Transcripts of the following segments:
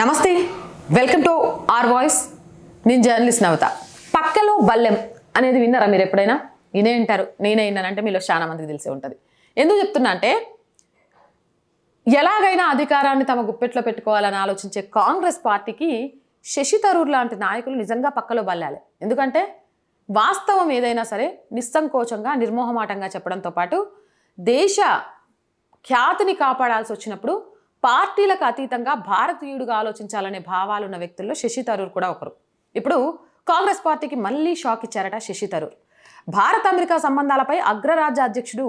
నమస్తే welcome to R voice. నేను journalist Navata. పక్కలో బల్లెం అనేది విన్నారా మీరు ఎప్పుడైనా? నేనే వింటారు నేనే విన్నానంటే మీలో చాలా మందికి తెలిసే ఉంటుంది. ఎందుకు చెప్తున్నా అంటే ఎలాగైనా అధికారాన్ని తమ గుప్పెట్లో పెట్టుకోవాలని ఆలోచించే కాంగ్రెస్ పార్టీకి శశి తరూర్ లాంటి నాయకులు నిజంగా పక్కలో బల్లాలి. ఎందుకంటే వాస్తవం ఏదైనా సరే నిస్సంకోచంగా నిర్మోహమాటంగా చెప్పడంతో పాటు దేశ ఖ్యాతిని కాపాడాల్సి వచ్చినప్పుడు పార్టీలకు అతీతంగా భారతీయుడిగా ఆలోచించాలనే భావాలు ఉన్న వ్యక్తుల్లో శశి తరూర్ కూడా ఒకరు. ఇప్పుడు కాంగ్రెస్ పార్టీకి మళ్ళీ షాక్ ఇచ్చారట శశి తరూర్. భారత్ అమెరికా సంబంధాలపై అగ్రరాజ్య అధ్యక్షుడు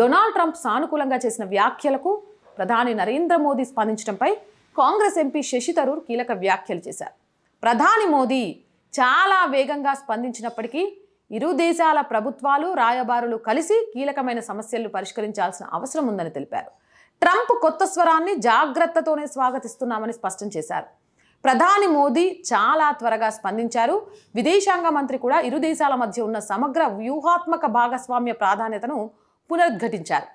డొనాల్డ్ ట్రంప్ సానుకూలంగా చేసిన వ్యాఖ్యలకు ప్రధాని నరేంద్ర మోదీ స్పందించడంపై కాంగ్రెస్ ఎంపీ శశి తరూర్ కీలక వ్యాఖ్యలు చేశారు. ప్రధాని మోదీ చాలా వేగంగా స్పందించినప్పటికీ ఇరు దేశాల ప్రభుత్వాలు రాయబారులు కలిసి కీలకమైన సమస్యలను పరిష్కరించాల్సిన అవసరం ఉందని తెలిపారు. ట్రంప్ కొత్త స్వరాన్ని జాగ్రత్తతోనే స్వాగతిస్తున్నామని స్పష్టం చేశారు. ప్రధాని మోదీ చాలా త్వరగా స్పందించారు. విదేశాంగ మంత్రి కూడా ఇరు దేశాల మధ్య ఉన్న సమగ్ర వ్యూహాత్మక భాగస్వామ్య ప్రాధాన్యతను పునరుద్ఘటించారు.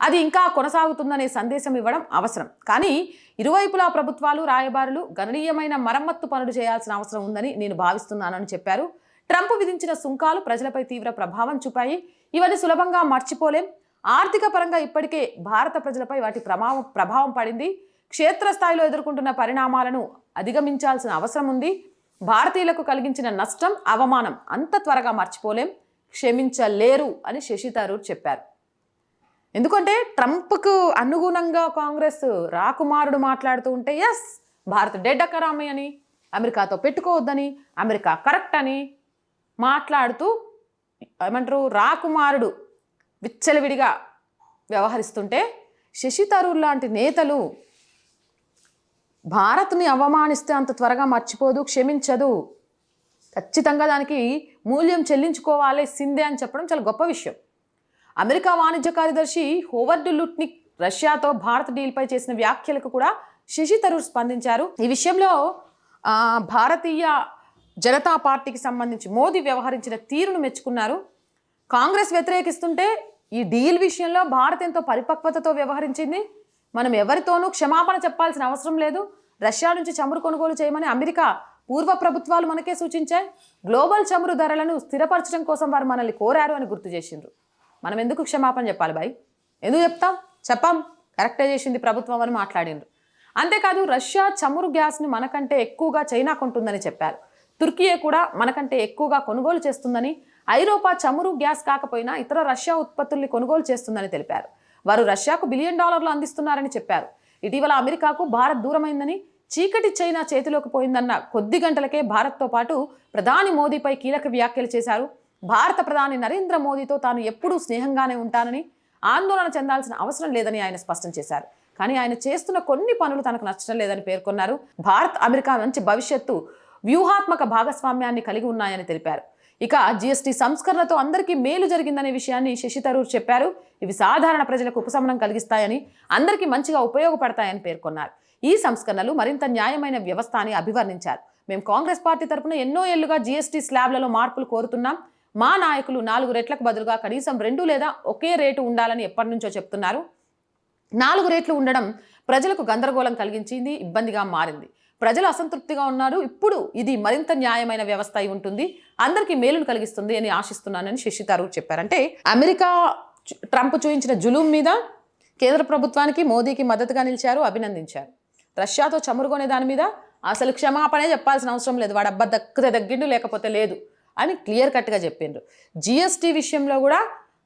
అది ఇంకా కొనసాగుతుందనే సందేశం ఇవ్వడం అవసరం. కానీ ఇరువైపులా ప్రభుత్వాలు రాయబారులు గణనీయమైన మరమ్మత్తు పనులు చేయాల్సిన అవసరం ఉందని నేను భావిస్తున్నానని చెప్పారు. ట్రంప్ విధించిన సుంకాలు ప్రజలపై తీవ్ర ప్రభావం చూపాయి. ఇవన్నీ సులభంగా మర్చిపోలేం. ఆర్థిక పరంగా ఇప్పటికే భారత ప్రజలపై వాటి ప్రభావం ప్రభావం పడింది. క్షేత్రస్థాయిలో ఎదుర్కొంటున్న పరిణామాలను అధిగమించాల్సిన అవసరం ఉంది. భారతీయులకు కలిగించిన నష్టం అవమానం అంత త్వరగా మర్చిపోలేం. క్షమించలేరు అని శశి తరూర్ చెప్పారు. ఎందుకంటే ట్రంప్కు అనుగుణంగా కాంగ్రెస్ రాకుమారుడు మాట్లాడుతూ ఉంటే ఎస్ భారత్ డెడ్ అకరామి అని అమెరికాతో పెట్టుకోవద్దని అమెరికా కరెక్ట్ అని మాట్లాడుతూ ఏమంటారు రాకుమారుడు విచ్చలవిడిగా వ్యవహరిస్తుంటే శశి తరూర్ లాంటి నేతలు భారత్ని అవమానిస్తే అంత త్వరగా మర్చిపోదు క్షమించదు. ఖచ్చితంగా దానికి మూల్యం చెల్లించుకోవాలి సిందే అని చెప్పడం చాలా గొప్ప విషయం. అమెరికా వాణిజ్య కార్యదర్శి హోవర్డ్ లుట్నిక్ రష్యాతో భారత్ డీల్పై చేసిన వ్యాఖ్యలకు కూడా శశి తరూర్ స్పందించారు. ఈ విషయంలో భారతీయ జనతా పార్టీకి సంబంధించి మోదీ వ్యవహరించిన తీరును మెచ్చుకున్నారు. కాంగ్రెస్ వ్యతిరేకిస్తుంటే ఈ డీల్ విషయంలో భారత్ ఎంతో పరిపక్వతతో వ్యవహరించింది. మనం ఎవరితోనూ క్షమాపణ చెప్పాల్సిన అవసరం లేదు. రష్యా నుంచి చమురు కొనుగోలు చేయమని అమెరికా పూర్వ ప్రభుత్వాలు మనకే సూచించాయి. గ్లోబల్ చమురు ధరలను స్థిరపరచడం కోసం వారు మనల్ని కోరారు అని గుర్తు చేసిండ్రు. మనం ఎందుకు క్షమాపణ చెప్పాలి బాయ్? ఎందుకు చెప్తాం? చెప్పాం. కరెక్టే చేసింది ప్రభుత్వం అని మాట్లాడిండ్రు. అంతేకాదు రష్యా చమురు గ్యాస్ని మనకంటే ఎక్కువగా చైనా కొంటుందని చెప్పారు. తుర్కియే కూడా మనకంటే ఎక్కువగా కొనుగోలు చేస్తుందని ఐరోపా చమురు గ్యాస్ కాకపోయినా ఇతర రష్యా ఉత్పత్తుల్ని కొనుగోలు చేస్తుందని తెలిపారు. వారు రష్యాకు బిలియన్ డాలర్లు అందిస్తున్నారని చెప్పారు. ఇటీవల అమెరికాకు భారత్ దూరమైందని చీకటి చైనా చేతిలోకి పోయిందన్న కొద్ది గంటలకే భారత్తో పాటు ప్రధాని మోదీపై కీలక వ్యాఖ్యలు చేశారు. భారత ప్రధాని నరేంద్ర మోదీతో తాను ఎప్పుడూ స్నేహంగానే ఉంటానని ఆందోళన చెందాల్సిన అవసరం లేదని ఆయన స్పష్టం చేశారు. కానీ ఆయన చేస్తున్న కొన్ని పనులు తనకు నచ్చడం లేదని పేర్కొన్నారు. భారత్ అమెరికా మంచి భవిష్యత్తు వ్యూహాత్మక భాగస్వామ్యాన్ని కలిగి ఉన్నాయని తెలిపారు. ఇక జీఎస్టీ సంస్కరణతో అందరికీ మేలు జరిగిందనే విషయాన్ని శశి తరూర్ చెప్పారు. ఇవి సాధారణ ప్రజలకు ఉపశమనం కలిగిస్తాయని అందరికీ మంచిగా ఉపయోగపడతాయని పేర్కొన్నారు. ఈ సంస్కరణలు మరింత న్యాయమైన వ్యవస్థ అని అభివర్ణించారు. మేము కాంగ్రెస్ పార్టీ తరపున ఎన్నో ఏళ్ళుగా జీఎస్టీ స్లాబ్లలో మార్పులు కోరుతున్నాం. మా నాయకులు నాలుగు రెట్లకు బదులుగా కనీసం రెండు లేదా ఒకే రేటు ఉండాలని ఎప్పటి నుంచో చెప్తున్నారు. నాలుగు రేట్లు ఉండడం ప్రజలకు గందరగోళం కలిగించింది ఇబ్బందిగా మారింది. ప్రజలు అసంతృప్తిగా ఉన్నారు. ఇప్పుడు ఇది మరింత న్యాయమైన వ్యవస్థ అయి ఉంటుంది. అందరికీ మేలును కలిగిస్తుంది అని ఆశిస్తున్నానని శశి తరూర్ చెప్పారంటే అమెరికా ట్రంప్ చూపించిన జులుం మీద కేంద్ర ప్రభుత్వానికి మోదీకి మద్దతుగా నిలిచారు అభినందించారు. రష్యాతో చమురు కొనే దాని మీద అసలు క్షమాపణే చెప్పాల్సిన అవసరం లేదు. వాడు అబ్బా దక్కితే దగ్గిండు లేకపోతే లేదు అని క్లియర్ కట్గా చెప్పిండ్రు. జిఎస్టీ విషయంలో కూడా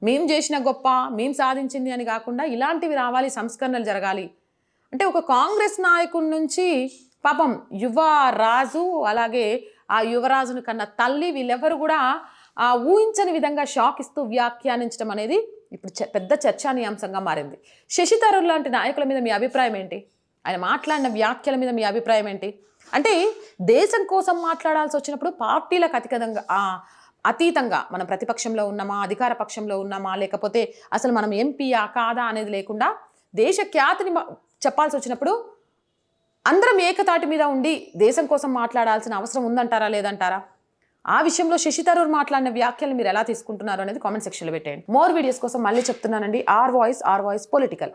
మేం చేసిన గొప్ప మేం సాధించింది అని కాకుండా ఇలాంటివి రావాలి సంస్కరణలు జరగాలి. అంటే ఒక కాంగ్రెస్ నాయకుడి నుంచి పాపం యువ రాజు అలాగే ఆ యువరాజును కన్న తల్లి వీళ్ళెవరు కూడా ఆ ఊహించని విధంగా షాక్ ఇస్తూ వ్యాఖ్యానించడం అనేది ఇప్పుడు చ- పెద్ద చర్చానీయాంశంగా మారింది. శశి లాంటి నాయకుల మీద మీ అభిప్రాయం ఏంటి? ఆయన మాట్లాడిన వ్యాఖ్యల మీద మీ అభిప్రాయం ఏంటి? అంటే దేశం కోసం మాట్లాడాల్సి వచ్చినప్పుడు పార్టీలకు అతికదంగా అతీతంగా మనం ప్రతిపక్షంలో ఉన్నామా అధికార పక్షంలో ఉన్నామా లేకపోతే అసలు మనం ఎంపీయా కాదా అనేది లేకుండా దేశ ఖ్యాతిని చెప్పాల్సి వచ్చినప్పుడు అందరం ఏకతాటి మీద ఉండి దేశం కోసం మాట్లాడాల్సిన అవసరం ఉందంటారా లేదంటారా? ఆ విషయంలో శశి తరూర్ మాట్లాడిన వ్యాఖ్యలు మీరు ఎలా తీసుకుంటున్నారు అనేది కామెంట్ సెక్షన్లో పెట్టేయండి. మోర్ వీడియోస్ కోసం మళ్ళీ చెప్తున్నానండి. R voice R voice political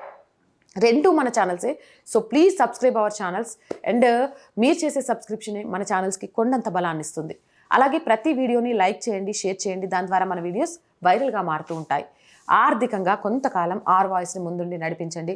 రెండు మన ఛానల్సే so please subscribe our channels and మీరు చేసే సబ్స్క్రిప్షనే మన ఛానల్స్కి కొండంత బలాన్ని ఇస్తుంది. అలాగే ప్రతి వీడియోని లైక్ చేయండి షేర్ చేయండి. దాని ద్వారా మన వీడియోస్ వైరల్గా మారుతూ ఉంటాయి. ఆర్థికంగా కొంతకాలం ఆర్ వాయిస్ని ముందుండి నడిపించండి.